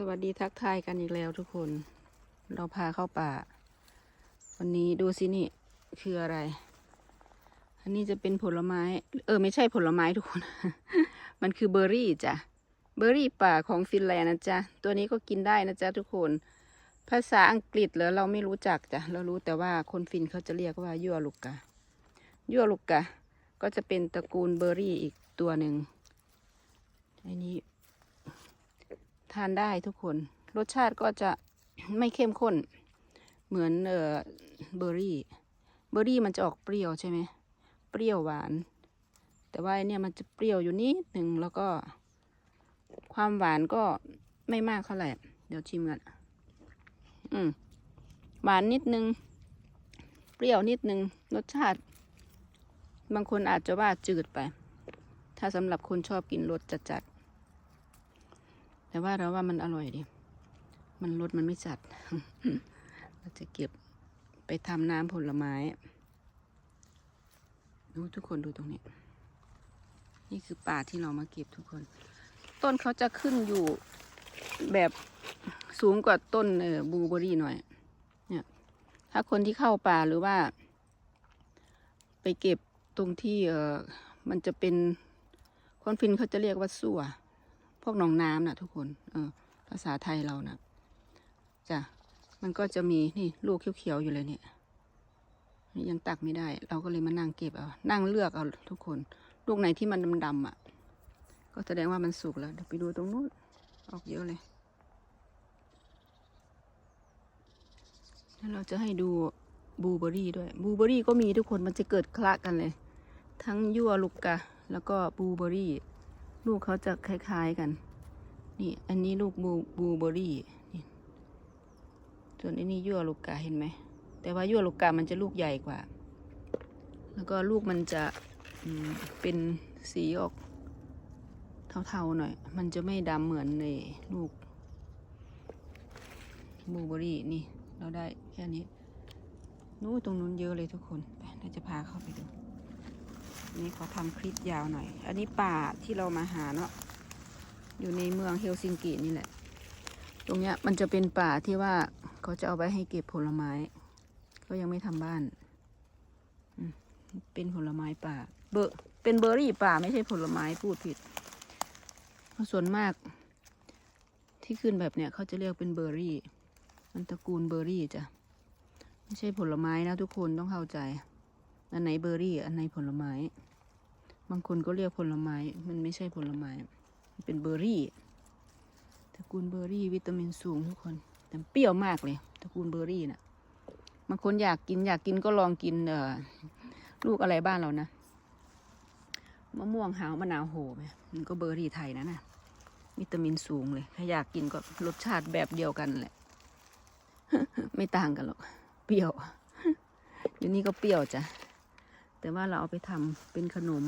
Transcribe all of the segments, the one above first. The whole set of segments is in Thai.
สวัสดีทักทายกันอีกแล้วทุกคน เราพาเข้าป่า วันนี้ดูสินี่คืออะไร อันนี้จะเป็นผลไม้ เออ ไม่ใช่ผลไม้ทุกคน มันคือเบอร์รี่จ้ะ เบอร์รี่ป่าของฟินแลนด์นะจ๊ะ ตัวนี้ก็กินได้นะจ๊ะทุกคน ภาษาอังกฤษเหรอเราไม่รู้จักจ้ะ เรารู้แต่ว่าคนฟินเขาจะเรียกว่ายัวลูกกะยัวลูกกะ ก็จะเป็นตระกูลเบอร์รี่อีกตัวหนึ่งอันนี้ ทานได้ทุกคน รสชาติก็จะไม่เข้มข้น เหมือนเออเบอร์รี่ เบอร์รี่มันจะออกเปรี้ยวใช่ไหมเปรี้ยวหวาน แต่ว่าเนี่ยมันจะเปรี้ยวอยู่นิดหนึ่งแล้วก็ ความหวานก็ไม่มากเท่าไหร่เดี๋ยวชิมกันอืมหวานนิดนึง เปรี้ยวนิดนึง รสชาติ บางคนอาจจะว่าจืดไป ถ้าสำหรับคนชอบกินรสจัดๆ แต่ว่าเราว่ามันอร่อยดีมันรสมันไม่จัด เราจะเก็บไปทำน้ำผลไม้ ดูทุกคนดูตรงนี้ นี่คือป่าที่เรามาเก็บทุกคน ต้นเขาจะขึ้นอยู่แบบสูงกว่าต้นเออบลูเบอรี่หน่อย เนี่ย ถ้าคนที่เข้าป่าหรือว่า ไปเก็บตรงที่เออมันจะเป็นคนฟินเขาจะเรียกว่าสั่ว วกหนองน้ำนะทุกคน เออ ภาษาไทยเรานะจ้ะ มันก็จะมีนี่ลูกเขียวๆอยู่เลยเนี่ย ยังตักไม่ได้ เราก็เลยมานั่งเก็บเอา นั่งเลือกเอาทุกคน ลูกไหนที่มันดำๆอะ ก็แสดงว่ามันสุกแล้ว เดี๋ยวไปดูตรงนู้น ออกเยอะเลยแล้วเราจะให้ดูบลูเบอร์รี่ด้วยบลูเบอร์รี่ก็มีทุกคน มันจะเกิดคละกันเลย ทั้งยั่วลูกกะ แล้วก็บลูเบอร์รี่ ลูกเขาจะคล้ายๆกัน นี่ อันนี้ลูกบูบูเบอร์รี่นี่ส่วนอันนี้ยั่วลูกกะเห็นไหม แต่ว่ายั่วลูกกะมันจะลูกใหญ่กว่า แล้วก็ลูกมันจะเป็นสีออกเทาๆหน่อย มันจะไม่ดำเหมือนในลูกบูเบอร์รี่นี่ เราได้แค่นี้นู้นตรงนู้นเยอะเลยทุกคน ไปเราจะพาเข้าไปดู นี่ขอทำคลิปยาวหน่อย อันนี้ป่าที่เรามาหาเนาะ อยู่ในเมืองเฮลซิงกินี่แหละ ตรงเนี้ยมันจะเป็นป่าที่ว่าเขาจะเอาไว้ให้เก็บผลไม้ก็ยังไม่ทำบ้าน เป็นผลไม้ป่า เบอร์เป็นเบอร์รี่ป่าไม่ใช่ผลไม้พูดผิดเพราะส่วนมาก ที่ขึ้นแบบเนี้ยเขาจะเรียกเป็นเบอร์รี่ มันตระกูลเบอร์รี่จ้ะ ไม่ใช่ผลไม้นะทุกคนต้องเข้าใจ อันไหนเบอร์รี่ อันไหนผลไม้ บางคนก็เรียกผลไม้ มันไม่ใช่ผลไม้มันเป็นเบอร์รี่ตระกูลเบอร์รี่วิตามินสูงทุกคนแต่เปรี้ยวมากเลยตระกูลเบอร์รี่น่ะบางคนอยากกินอยากกินก็ลองกินเอ่อลูกอะไรบ้านเรานะมะม่วงหาวมะนาวโหมมันก็เบอร์รี่ไทยนะน่ะวิตามินสูงเลย ถ้าอยากกินก็รสชาติแบบเดียวกันแหละ ไม่ต่างกันหรอก เปรี้ยว อยู่นี่ก็เปรี้ยวจ้ะ แต่ว่าเราเอาไปทำเป็นขนม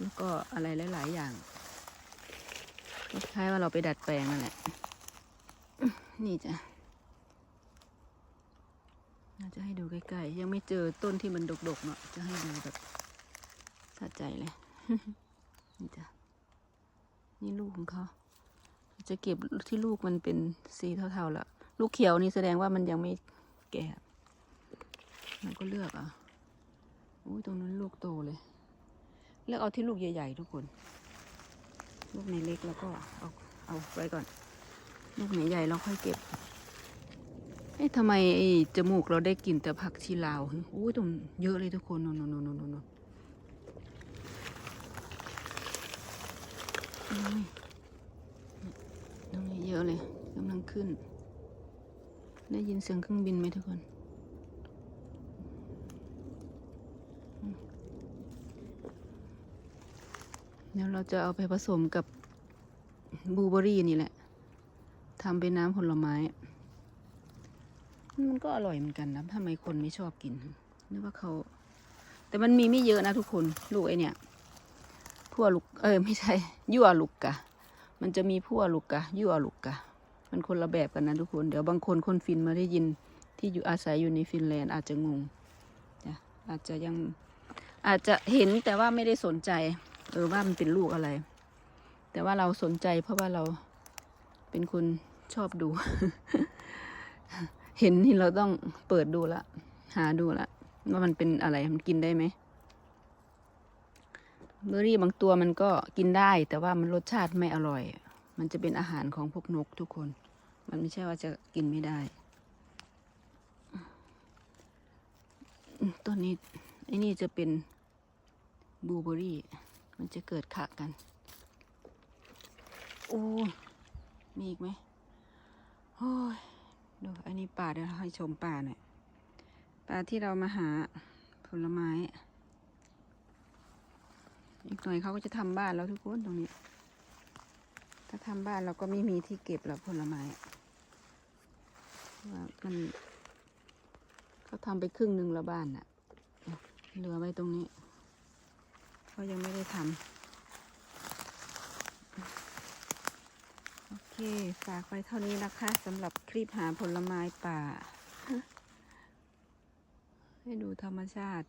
แล้วก็อะไรหลาย ๆ อย่างคล้ายๆว่าเราไปดัดแปลงนั่นแหละ นี่จ้ะน่าจะให้ดูใกล้ๆ ยังไม่เจอต้นที่มันดกๆเนาะ จะให้ดูแบบสะใจเลย นี่จ้ะ นี่ลูกของเขา จะเก็บที่ลูกมันเป็นสีเทาๆล้วลูกเขียวนี่แสดงว่ามันยังไม่แก่เราก็เลือกอะ อุ้ยตรงนั้นลูกโตเลย เลือกเอาที่ลูกใหญ่ๆทุกคน ลูกไหนเล็กแล้วก็เอาเอาไว้ก่อน ลูกไหนใหญ่เราค่อยเก็บเอ๊ะทำไมไอ้จมูกเราได้กลิ่นแต่ผักชีลาวอุ้ยตรงเยอะเลยทุกคนโนนนนโนนนโนนอุ้ยตรงนี้เยอะเลยกำลังขึ้น ได้ยินเสียงเครื่องบินไหมทุกคน เดี๋ยวเราจะเอาไปผสมกับบลูเบอรี่นี่แหละทำเป็นน้ำผลไม้ มันก็อร่อยเหมือนกันนะทำไมคนไม่ชอบกินนึกว่าเขา แต่มันมีไม่เยอะนะทุกคน ลูกไอเนี่ยพั่วลูก เออไม่ใช่ ยั่วลูกกะ มันจะมีพั่วลูกกะ ยั่วลูกกะ มันคนละแบบกันนะทุกคน เดี๋ยวบางคนคนฟินมาได้ยินที่อยู่อาศัยอยู่ในฟินแลนด์อาจจะงงอาจจะยังอาจจะเห็นแต่ว่าไม่ได้สนใจ เออว่ามันเป็นลูกอะไร แต่ว่าเราสนใจเพราะว่าเราเป็นคนชอบดู เห็นที่เราต้องเปิดดูละ หาดูละ ว่ามันเป็นอะไรมันกินได้ไหมเบอร์รี่บางตัวมันก็กินได้ แต่ว่ามันรสชาติไม่อร่อย มันจะเป็นอาหารของพวกนกทุกคน มันไม่ใช่ว่าจะกินไม่ได้ตัวนี้ไอ้นี่จะเป็นบลูเบอร์รี่ มันจะเกิดขะกันโอ้ยมีอีกไหมโอ้ยดูอันนี้ป่าเดี๋ยวเราให้ชมป่าหน่อยป่าที่เรามาหาผลไม้ อีกหน่อยเขาก็จะทำบ้านแล้วทุกคนตรงนี้ ถ้าทำบ้านเราก็ไม่มีที่เก็บแล้วผลไม้ว่ามันเขาทำไปครึ่งหนึ่งแล้วบ้านน่ะเหลือไว้ตรงนี้ ก็ยังไม่ได้ทำโอเค ฝากไว้เท่านี้นะคะสำหรับคลิปหาผลไม้ป่า ให้ดูธรรมชาติ